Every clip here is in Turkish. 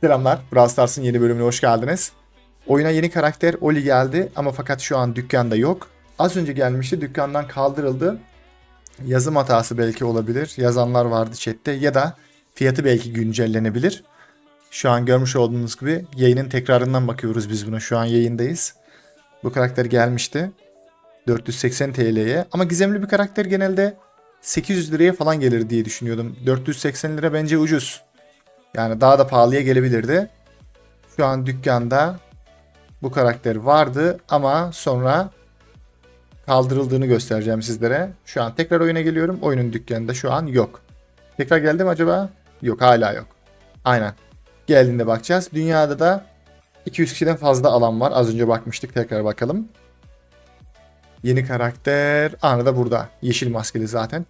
Selamlar. Brawl Stars'ın yeni bölümüne hoş geldiniz. Oyuna yeni karakter Oli geldi ama fakat şu an dükkanda yok. Az önce gelmişti dükkandan kaldırıldı. Yazım hatası belki olabilir. Yazanlar vardı chatte ya da fiyatı belki güncellenebilir. Şu an görmüş olduğunuz gibi yayının tekrarından bakıyoruz biz buna. Şu an yayındayız. Bu karakter gelmişti. 480 TL'ye ama gizemli bir karakter genelde 800 liraya falan gelir diye düşünüyordum. 480 lira bence ucuz. Yani daha da pahalıya gelebilirdi. Şu an dükkanda bu karakter vardı ama sonra kaldırıldığını göstereceğim sizlere. Şu an tekrar oyuna geliyorum. Oyunun dükkanında şu an yok. Tekrar geldi mi acaba? Yok hala yok. Aynen. Geldiğinde bakacağız. Dünyada da 200 kişiden fazla alan var. Az önce bakmıştık. Tekrar bakalım. Yeni karakter. Anı da burada. Yeşil maskeli zaten.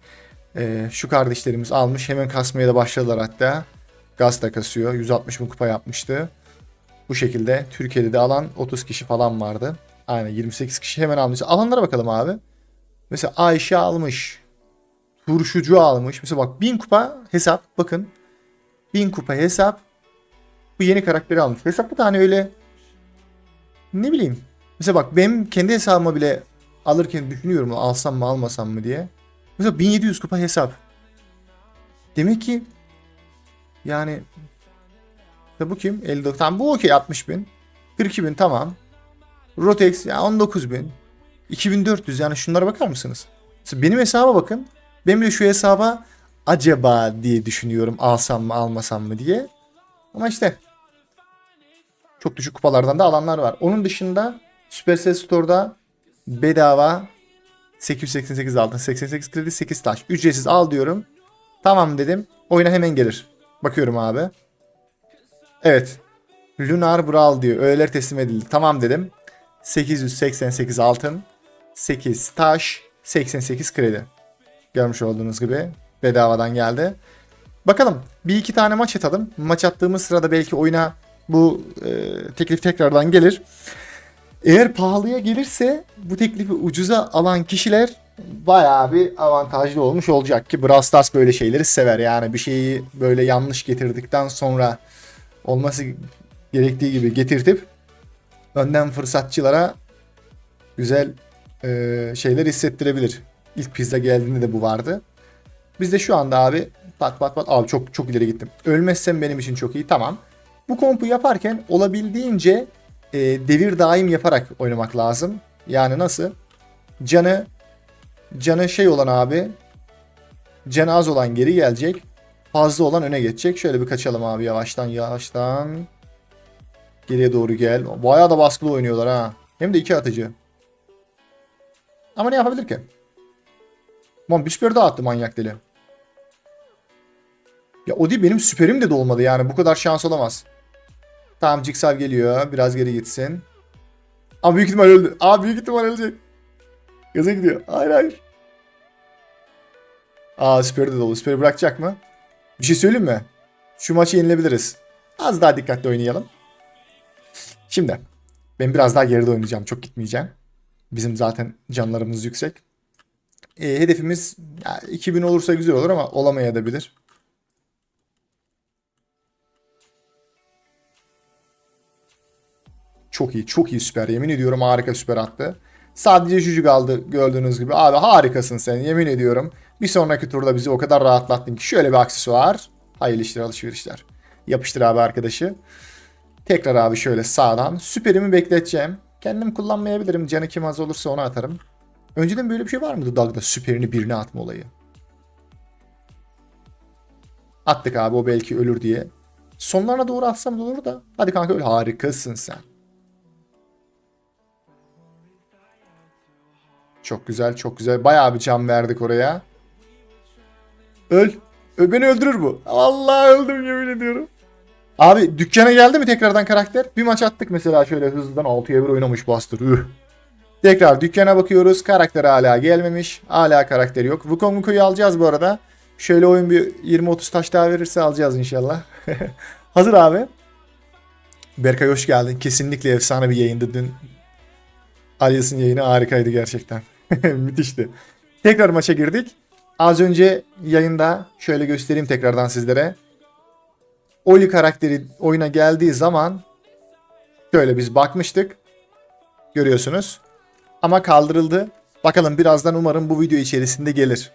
Ee, şu kardeşlerimiz almış. Hemen kasmaya da başladılar hatta. Gaz da kasıyor. 160 bin kupa yapmıştı. Bu şekilde Türkiye'de de alan 30 kişi falan vardı. Aynen 28 kişi hemen almış. Alanlara bakalım abi. Mesela Ayşe almış. Turşucu almış. Mesela bak 1000 kupa hesap. Bakın. 1000 kupa hesap. Bu yeni karakteri almış. Hesapta da hani öyle ne bileyim. Mesela bak benim kendi hesabıma bile alırken düşünüyorum alsam mı almasam mı diye. Mesela 1700 kupa hesap. Demek ki yani işte bu kim? 59. Tamam bu okey 60 bin. 42 bin tamam. Rotex ya 19 bin. 2400 yani şunlara bakar mısınız? Benim hesaba bakın. Ben bile şu hesaba acaba diye düşünüyorum alsam mı almasam mı diye. Ama işte çok düşük kupalardan da alanlar var. Onun dışında Supercell Store'da bedava 888 altın 88 kredi 8 taş. Ücretsiz al diyorum. Tamam dedim. Oyuna hemen gelir. Bakıyorum abi. Evet. Lunar Brawl diyor. Öğeler teslim edildi. Tamam dedim. 888 altın. 8 taş. 88 kredi. Görmüş olduğunuz gibi. Bedavadan geldi. Bakalım. Bir iki tane maç atalım. Maç attığımız sırada belki oyuna bu e, teklif tekrardan gelir. Eğer pahalıya gelirse bu teklifi ucuza alan kişiler bayağı bir avantajlı olmuş olacak ki Brawl Stars böyle şeyleri sever. Yani bir şeyi böyle yanlış getirdikten sonra olması gerektiği gibi getirtip önden fırsatçılara güzel e, şeyler hissettirebilir. İlk pizza geldiğinde de bu vardı. Bizde şu anda abi pat pat pat abi çok çok ileri gittim. Ölmezsem benim için çok iyi tamam. Bu kompu yaparken olabildiğince e, devir daim yaparak oynamak lazım. Yani nasıl? Canı canı şey olan abi canı az olan geri gelecek. Fazla olan öne geçecek. Şöyle bir kaçalım abi yavaştan yavaştan. Geriye doğru gel. Bayağı da baskılı oynuyorlar ha. Hem de iki atıcı. Ama ne yapabilir ki? Lan bir daha attı manyak deli. Ya o değil benim süperim de dolmadı yani bu kadar şans olamaz. Tamam Jigsaw geliyor. Biraz geri gitsin. Ama büyük ihtimal öldü. Aa büyük ihtimal ölecek. Gaza gidiyor. Hayır hayır. Aa süperi de dolu. Süperi bırakacak mı? Bir şey söyleyeyim mi? Şu maçı yenilebiliriz. Az daha dikkatli oynayalım. Şimdi. Ben biraz daha geride oynayacağım. Çok gitmeyeceğim. Bizim zaten canlarımız yüksek. E, hedefimiz ya, 2000 olursa güzel olur ama olamayabilir. Çok iyi, çok iyi süper. Yemin ediyorum harika süper attı. Sadece Juju kaldı gördüğünüz gibi. Abi harikasın sen yemin ediyorum. Bir sonraki turda bizi o kadar rahatlattın ki şöyle bir aksesuar. Hayırlı işler alışverişler. Yapıştır abi arkadaşı. Tekrar abi şöyle sağdan. Süperimi bekleteceğim. Kendim kullanmayabilirim. Canı kim az olursa onu atarım. Önceden böyle bir şey var mıydı Dag'da süperini birine atma olayı? Attık abi o belki ölür diye. Sonlarına doğru atsam da olur da. Hadi kanka öl harikasın sen. Çok güzel çok güzel. Bayağı bir can verdik oraya. Öl. Beni öldürür bu. Allah öldüm yemin ediyorum. Abi dükkana geldi mi tekrardan karakter? Bir maç attık mesela şöyle hızlıdan 6'ya 1 oynamış Buster. Üh. Tekrar dükkana bakıyoruz. Karakter hala gelmemiş. Hala karakteri yok. Wukong Wuko'yu alacağız bu arada. Şöyle oyun bir 20-30 taş daha verirse alacağız inşallah. Hazır abi. Berkay hoş geldin. Kesinlikle efsane bir yayındı dün. Alias'ın yayını harikaydı gerçekten. Müthişti. Tekrar maça girdik. Az önce yayında şöyle göstereyim tekrardan sizlere. Oli karakteri oyuna geldiği zaman şöyle biz bakmıştık. Görüyorsunuz. Ama kaldırıldı. Bakalım birazdan umarım bu video içerisinde gelir.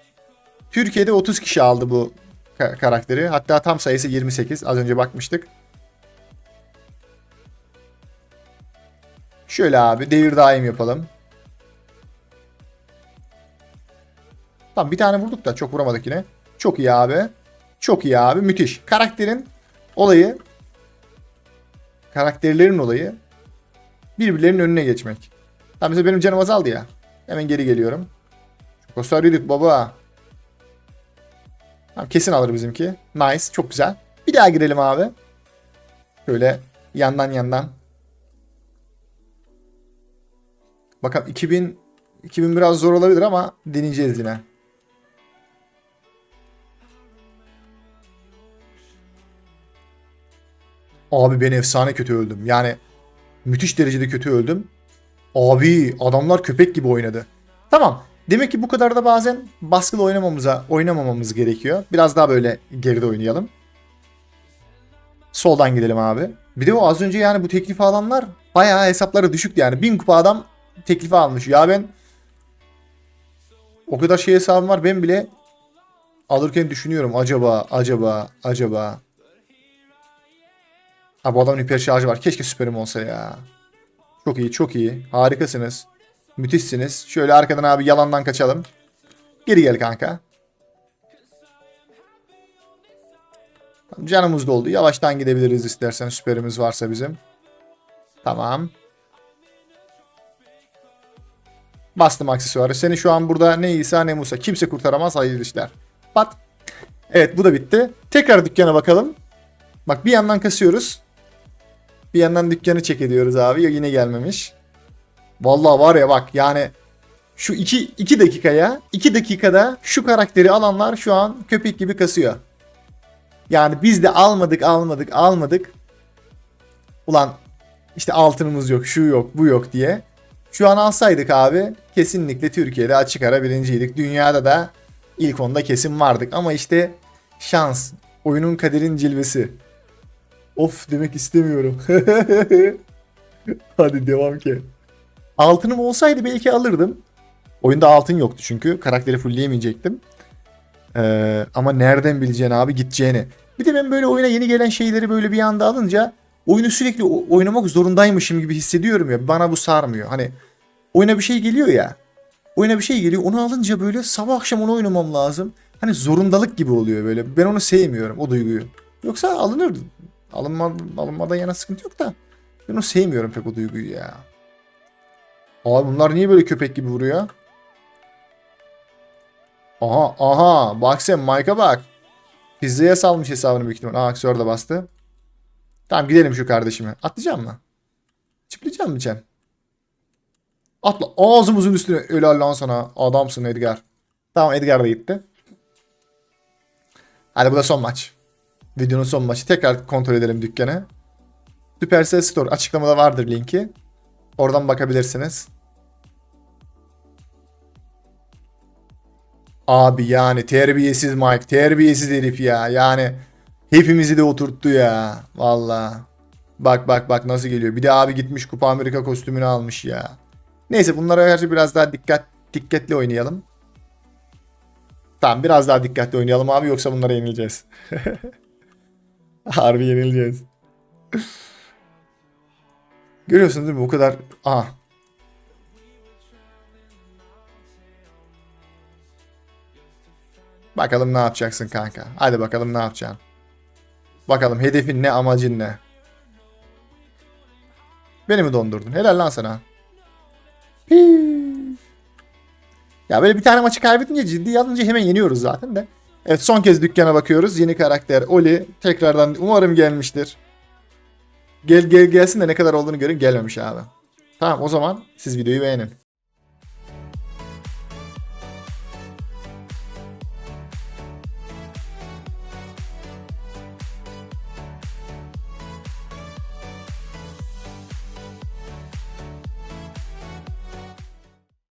Türkiye'de 30 kişi aldı bu ka- karakteri. Hatta tam sayısı 28. Az önce bakmıştık. Şöyle abi devir daim yapalım. Tamam bir tane vurduk da çok vuramadık yine. Çok iyi abi. Çok iyi abi. Müthiş. Karakterin olayı karakterlerin olayı birbirlerinin önüne geçmek. Tamam mesela benim canım azaldı ya. Hemen geri geliyorum. Çok yedik baba. Tamam, kesin alır bizimki. Nice. Çok güzel. Bir daha girelim abi. Şöyle yandan yandan. Bakalım 2000 2000 biraz zor olabilir ama deneyeceğiz yine. Abi ben efsane kötü öldüm. Yani müthiş derecede kötü öldüm. Abi adamlar köpek gibi oynadı. Tamam. Demek ki bu kadar da bazen baskılı oynamamıza oynamamamız gerekiyor. Biraz daha böyle geride oynayalım. Soldan gidelim abi. Bir de o az önce yani bu teklifi alanlar bayağı hesapları düşüktü yani. Bin kupa adam teklifi almış. Ya ben o kadar şey hesabım var ben bile alırken düşünüyorum acaba acaba acaba. Ha bu adamın hiper şarjı var. Keşke süperim olsa ya. Çok iyi çok iyi. Harikasınız. Müthişsiniz. Şöyle arkadan abi yalandan kaçalım. Geri gel kanka. Canımız doldu. Yavaştan gidebiliriz istersen süperimiz varsa bizim. Tamam. Bastım aksesuarı. Seni şu an burada ne İsa ne Musa. Kimse kurtaramaz. Hayırlı işler. Pat. Evet bu da bitti. Tekrar dükkana bakalım. Bak bir yandan kasıyoruz. Bir yandan dükkanı çek ediyoruz abi. Yine gelmemiş. Vallahi var ya bak yani şu 2 2 dakikaya 2 dakikada şu karakteri alanlar şu an köpek gibi kasıyor. Yani biz de almadık almadık almadık. Ulan işte altınımız yok şu yok bu yok diye. Şu an alsaydık abi kesinlikle Türkiye'de açık ara birinciydik. Dünyada da ilk onda kesin vardık. Ama işte şans. Oyunun kaderin cilvesi. Of demek istemiyorum. Hadi devam ki. Altınım olsaydı belki alırdım. Oyunda altın yoktu çünkü. Karakteri fullleyemeyecektim. Ee, ama nereden bileceksin abi gideceğini. Bir de ben böyle oyuna yeni gelen şeyleri böyle bir anda alınca oyunu sürekli oynamak zorundaymışım gibi hissediyorum ya. Bana bu sarmıyor. Hani oyuna bir şey geliyor ya. Oyuna bir şey geliyor. Onu alınca böyle sabah akşam onu oynamam lazım. Hani zorundalık gibi oluyor böyle. Ben onu sevmiyorum o duyguyu. Yoksa alınır. Alınma, alınmadan yana sıkıntı yok da. Ben onu sevmiyorum pek o duyguyu ya. Abi bunlar niye böyle köpek gibi vuruyor? Aha aha bak sen Mike'a bak. Pizzaya salmış hesabını büyük ihtimal. Aa aksiyör bastı. Tamam gidelim şu kardeşime. Atlayacak mı? Çıplayacak mı Cem? Atla ağzımızın üstüne. Helal lan sana. Adamsın Edgar. Tamam Edgar da gitti. Hadi bu da son maç. Videonun son maçı. Tekrar kontrol edelim dükkanı. Supercell Store açıklamada vardır linki. Oradan bakabilirsiniz. Abi yani terbiyesiz Mike. Terbiyesiz herif ya. Yani hepimizi de oturttu ya. Valla. Bak bak bak nasıl geliyor. Bir de abi gitmiş Kupa Amerika kostümünü almış ya. Neyse bunlara karşı biraz daha dikkat dikkatli oynayalım. Tamam biraz daha dikkatli oynayalım abi yoksa bunlara yenileceğiz. Harbi yenileceğiz. Görüyorsunuz değil mi? Bu kadar... Aha. Bakalım ne yapacaksın kanka. Hadi bakalım ne yapacaksın. Bakalım hedefin ne, amacın ne? Beni mi dondurdun? Helal lan sana. Hii. Ya böyle bir tane maçı kaybedince ciddi alınca hemen yeniyoruz zaten de. Evet son kez dükkana bakıyoruz. Yeni karakter Oli. Tekrardan umarım gelmiştir. Gel gel gelsin de ne kadar olduğunu görün. Gelmemiş abi. Tamam o zaman siz videoyu beğenin.